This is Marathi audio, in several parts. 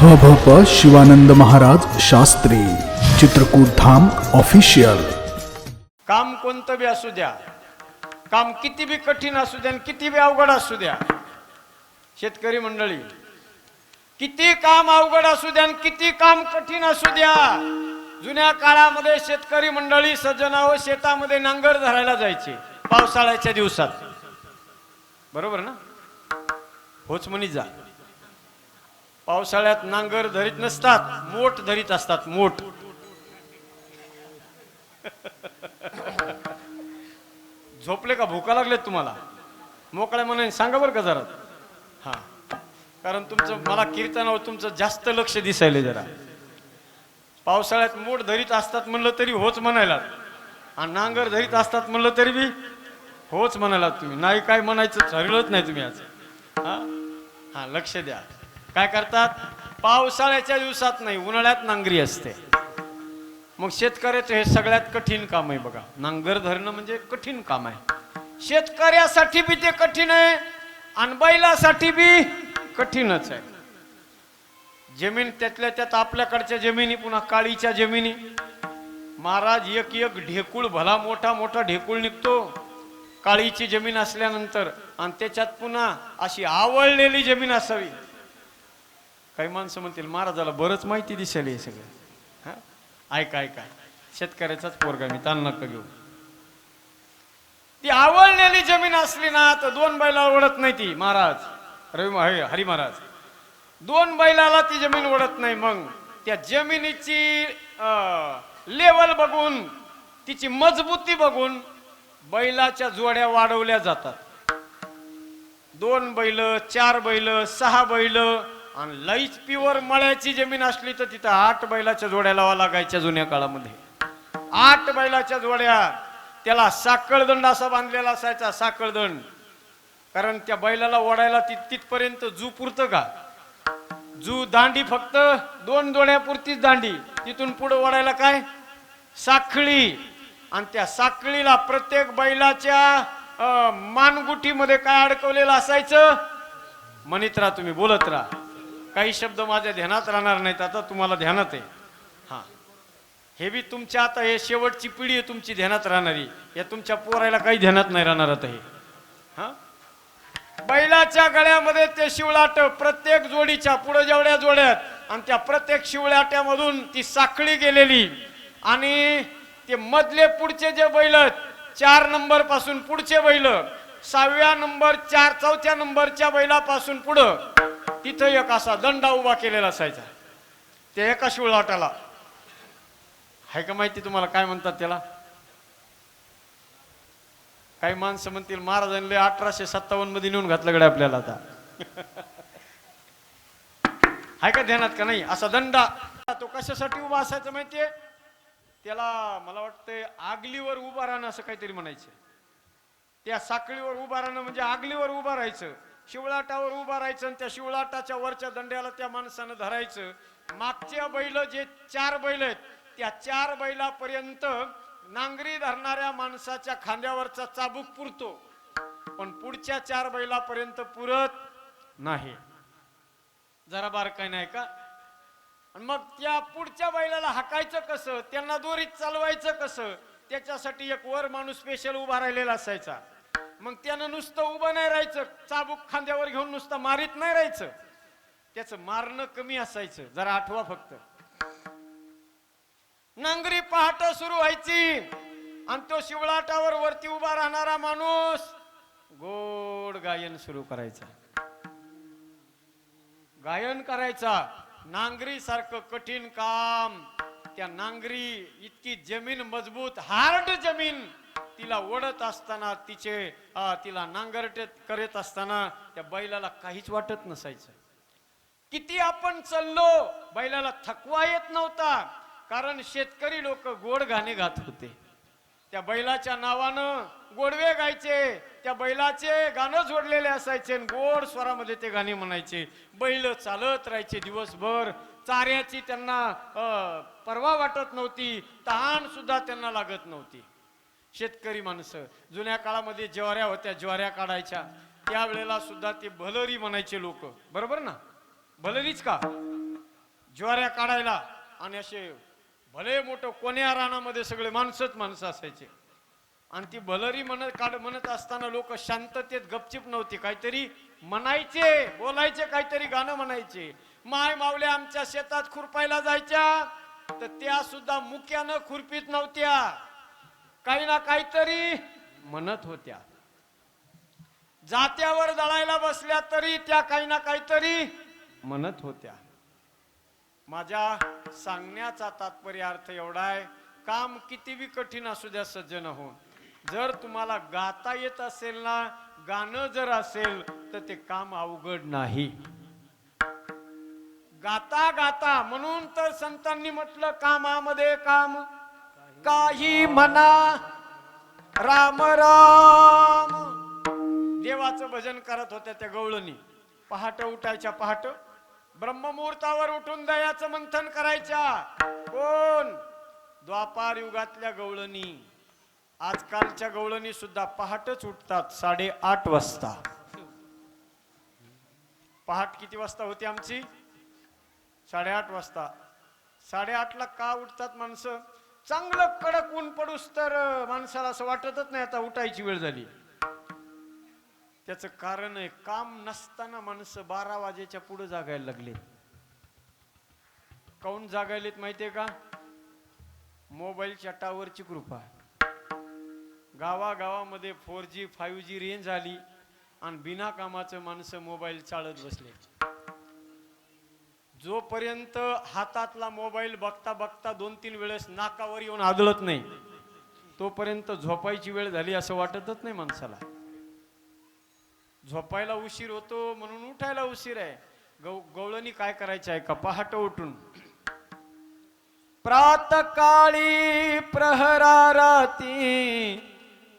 ह भ प शिवानंद महाराज शास्त्री चित्रकूट धाम ऑफिशियल काम कोणतं बी असू द्या. काम किती बी कठीण असू द्या आणि किती बी अवघड असू द्या. शेतकरी मंडळी किती काम अवघड असू द्या आणि किती काम कठीण असू द्या. जुन्या काळामध्ये शेतकरी मंडळी सज्जनावर शेतामध्ये नांगर धरायला जायचे पावसाळ्याच्या दिवसात. बरोबर ना? होच म्हणी जा. पावसाळ्यात नांगर धरीत नसतात मोठ धरीत असतात मोठ. झोपले का? भूका लागलेत तुम्हाला. मोकळ्या मनाने सांगा बरं का जरा. हा. कारण तुमचं मला कीर्तनावर तुमचं जास्त लक्ष दिसायले जरा. पावसाळ्यात मोठ धरीत असतात म्हणलं तरी होच म्हणायला. आणि नांगर धरीत असतात म्हणलं तरी बी होच म्हणायला तुम्ही. नाही काय म्हणायचं ठरलंच नाही तुम्ही आज. हा? हा लक्ष द्या. काय करतात? पावसाळ्याच्या दिवसात नाही उन्हाळ्यात नांगरी असते. मग शेतकऱ्याचं हे सगळ्यात कठीण काम आहे बघा. नांगर धरणं म्हणजे कठीण काम आहे. शेतकऱ्यासाठी बी ते कठीण आहे आणि बैलासाठी बी कठीणच आहे. जमीन त्यातल्या त्यात आपल्याकडच्या जमिनी पुन्हा काळीच्या जमिनी. महाराज एक एक ढेकूळ भला मोठा मोठा ढेकूळ निघतो. काळीची जमीन असल्यानंतर आणि त्याच्यात पुन्हा अशी आवळलेली जमीन असावी. काही माणसं म्हणतील महाराजाला बरंच माहिती दिसेल हे सगळं. हा? ऐका ऐका शेतकऱ्याचाच पोरगा मी ताण नका घेऊ. ती आवडलेली जमीन असली ना तर दोन बैला ओढत नाही ती महाराज. रवी हे, हरी महाराज. दोन बैलाला ती जमीन ओढत नाही मग त्या जमिनीची लेवल बघून तिची मजबूती बघून बैलाच्या जोड्या वाढवल्या जातात. दोन बैल चार बैल सहा बैल आणि लईच प्युअर मळ्याची जमीन असली तर तिथं आठ बैलाच्या जोड्या लावा लागायच्या जुन्या काळामध्ये. आठ बैलाच्या जोड्या. त्याला साखळदंड असा बांधलेला असायचा साखळदंड. कारण त्या बैलाला ओढायला तिथ तिथपर्यंत जू पुरतं का? जू दांडी फक्त दोन जोड्यापुरतीच दांडी. तिथून पुढे ओढायला काय? साखळी. आणि त्या साखळीला प्रत्येक बैलाच्या मानगुटीमध्ये काय अडकवलेलं असायचं? म्हणित राहा तुम्ही बोलत राहा. काही शब्द माझ्या ध्यानात राहणार नाहीत आता तुम्हाला ध्यानात आहे. हा. हे बी तुमच्या आता हे शेवटची पिढी आहे तुमची ध्यानात राहणारी. या तुमच्या पोरायला काही ध्यानात नाही राहणार आता हे. हा. बैलाच्या गळ्यामध्ये ते शिवलाट प्रत्येक जोडीच्या पुढे जेवढ्या जोड्यात आणि त्या प्रत्येक शिवलाट्यामधून ती साखळी गेलेली. आणि ते मधले पुढचे जे बैल चार नंबरपासून पुढचे बैल सहाव्या नंबर चार चौथ्या नंबरच्या बैलापासून पुढं तिथं एक असा दंडा उभा केलेला असायचा. ते एका शिवलाटाला. आहे का माहिती तुम्हाला काय म्हणतात त्याला? काही माणसं म्हणतील महाराजांनी अठराशे सत्तावन्नमध्ये नेऊन घातलं गडे आपल्याला आता. आहे का ध्यानात का नाही? असा दंडा. तो कशासाठी उभा असायचा माहितीये? त्याला मला वाटतंय आगलीवर उभा राहणं असं काहीतरी म्हणायचं. त्या साखळीवर उभा राहणं म्हणजे आगलीवर उभा राहायचं. शिवलाटावर उभा राहायचं आणि त्या शिवलाटाच्या वरच्या दंड्याला त्या माणसानं धरायचं. मागच्या बैल जे चार बैल आहेत त्या चार बैलापर्यंत नांगरी धरणाऱ्या माणसाच्या खांद्यावरचा चाबूक पुरतो. पण पुढच्या चार बैलापर्यंत पुरत नाही. जरा बारकाई नाही का मग त्या पुढच्या बैलाला हाकायचं कसं? त्यांना दोरीत चालवायचं कसं? त्याच्यासाठी एक वर माणूस स्पेशल उभा राहिलेला असायचा. मग त्यानं नुसतं उभं नाही राहायचं. चाबूक खांद्यावर घेऊन नुसतं मारीत नाही राहायचं. त्याचं मारणं कमी असायचं. जरा आठवा फक्त. नांगरी पहाट सुरू व्हायची. आणि तो शिवलाटावर वरती उभा राहणारा माणूस गोड गायन सुरू करायचा. गायन करायचा. नांगरी सारखं कठीण काम. त्या नांगरी इतकी जमीन मजबूत हार्ड जमीन. तिला ओढत असताना तिचे तिला नांगरट करत असताना त्या बैलाला काहीच वाटत नसायचं. किती आपण चाललो बैलाला थकवा येत नव्हता कारण शेतकरी लोक गोड गाणे गात होते. त्या बैलाच्या नावानं गोडवे गायचे त्या बैलाचे गाणं जोडलेले असायचे आणि गोड स्वरामध्ये ते गाणे म्हणायचे. बैल चालत राहायचे दिवसभर चाऱ्याची त्यांना परवा वाटत नव्हती तहान सुद्धा त्यांना लागत नव्हती. शेतकरी माणसं. जुन्या काळामध्ये ज्वाऱ्या होत्या ज्वाऱ्या काढायच्या. त्यावेळेला सुद्धा ते भलरी म्हणायचे लोक. बरोबर ना? भलरीच का? ज्वाऱ्या काढायला आणि असे भले मोठं कोण्या रानामध्ये सगळे माणसंच माणसं असायचे. आणि ती भलरी म्हणत काढ म्हणत असताना लोक शांततेत गपचिप नव्हती. काहीतरी म्हणायचे बोलायचे काहीतरी गाणं म्हणायचे. माय मावल्या आमच्या शेतात खुरपायला जायच्या. तर त्या सुद्धा मुक्यानं खुरपीत नव्हत्या. काही ना काहीतरी म्हणत होत्या. जात्यावर दळायला बसल्या तरी त्या काही ना काहीतरी म्हणत होत्या. माझ्या सांगण्याचा तात्पर्य अर्थ एवढा आहे काम कितीबी कठीण असू द्या सज्जन हो जर तुम्हाला गाता येत असेल ना गाणं जर असेल तर ते काम अवघड नाही. गाता गाता म्हणून तर संतांनी म्हटलं कामामध्ये काम. काही म्हणा. राम राम. देवाचं भजन करत होत्या त्या गवळणी. पहाट उठायच्या पहाट. ब्रह्ममुहूर्तावर उठून दयाचं मंथन करायच्या. कोण? द्वापार युगातल्या गवळणी. आजकालच्या गवळणी सुद्धा पहाटच उठतात साडेआठ वाजता. पहाट किती वाजता होती आमची? साडेआठ वाजता. साडेआठला का उठतात माणसं? चांगलं कडक ऊन पडूस तर माणसाला असं वाटतच नाही आता उठायची वेळ झाली. त्याचं कारण आहे काम नसताना माणसं बारा वाजेच्या पुढे जागायला लागले. काऊन जागायलेत माहितीये का? मोबाईलच्या टावरची कृपा. गावागावामध्ये four G five G range आली आणि बिना कामाचं माणसं मोबाईल चालत बसले. जोपर्यंत हातातला मोबाईल बघता बघता दोन तीन वेळेस नाकावर येऊन आदळत नाही तोपर्यंत झोपायची वेळ झाली असं वाटतच नाही माणसाला. झोपायला उशीर होतो म्हणून उठायला उशीर आहे. गौ गवळणी काय करायचं आहे का? पहाट उठून. प्रातकाळी प्रहराराती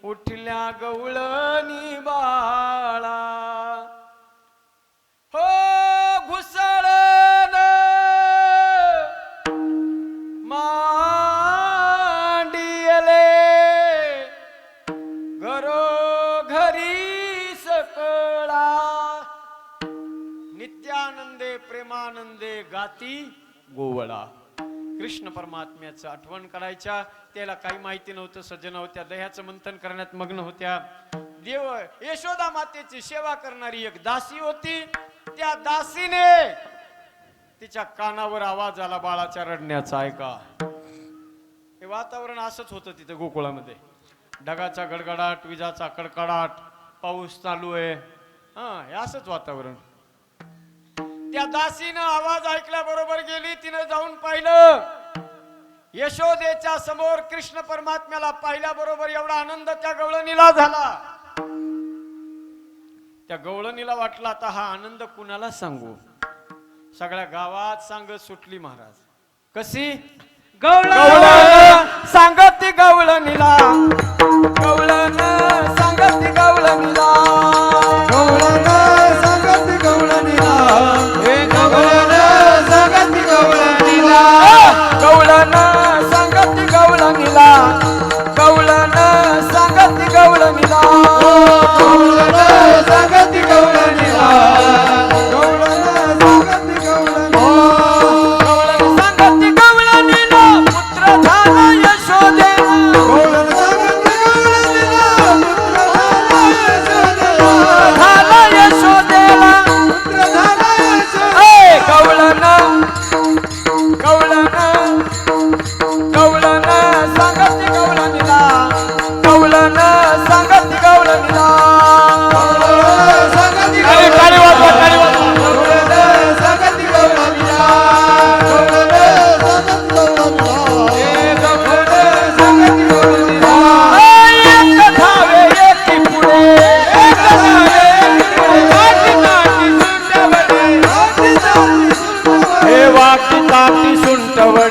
उठल्या गवळणी बाळा. हो! परमात्म्याचं आठवण करायच्या. त्याला काही माहिती नव्हतं सज्जन होत्या दह्याचं मंथन करण्यात मग्न होत्या. देव यशोदा मातेची सेवा करणारी एक दासी होती. त्या दासीने तिच्या कानावर आवाज आला बाळाच्या रडण्याचा ऐका. हे वातावरण असंच होतं तिथे गोकुळामध्ये. ढगाचा गडगडाट विजाचा कडकडाट पाऊस चालू आहे. हा हे असंच वातावरण. त्या दासीनं आवाज ऐकल्याबरोबर गेली तिनं जाऊन पाहिलं. यशोदेच्या समोर कृष्ण परमात्म्याला पाहिल्याबरोबर एवढा आनंद त्या गवळणीला झाला. त्या गवळणीला वाटला आता हा आनंद कुणाला सांगू? सगळ्या गावात सांगत सुटली महाराज. कशी? गवळण सांगत ती गवळणीला.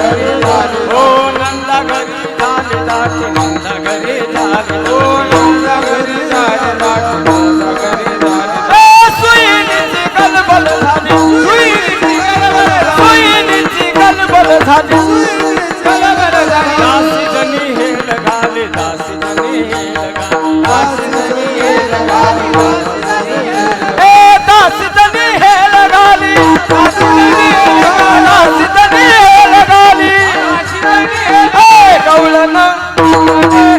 घरी झाली हो नंदा घरी झाली दाटी नंदा घरी झाली हो Na na na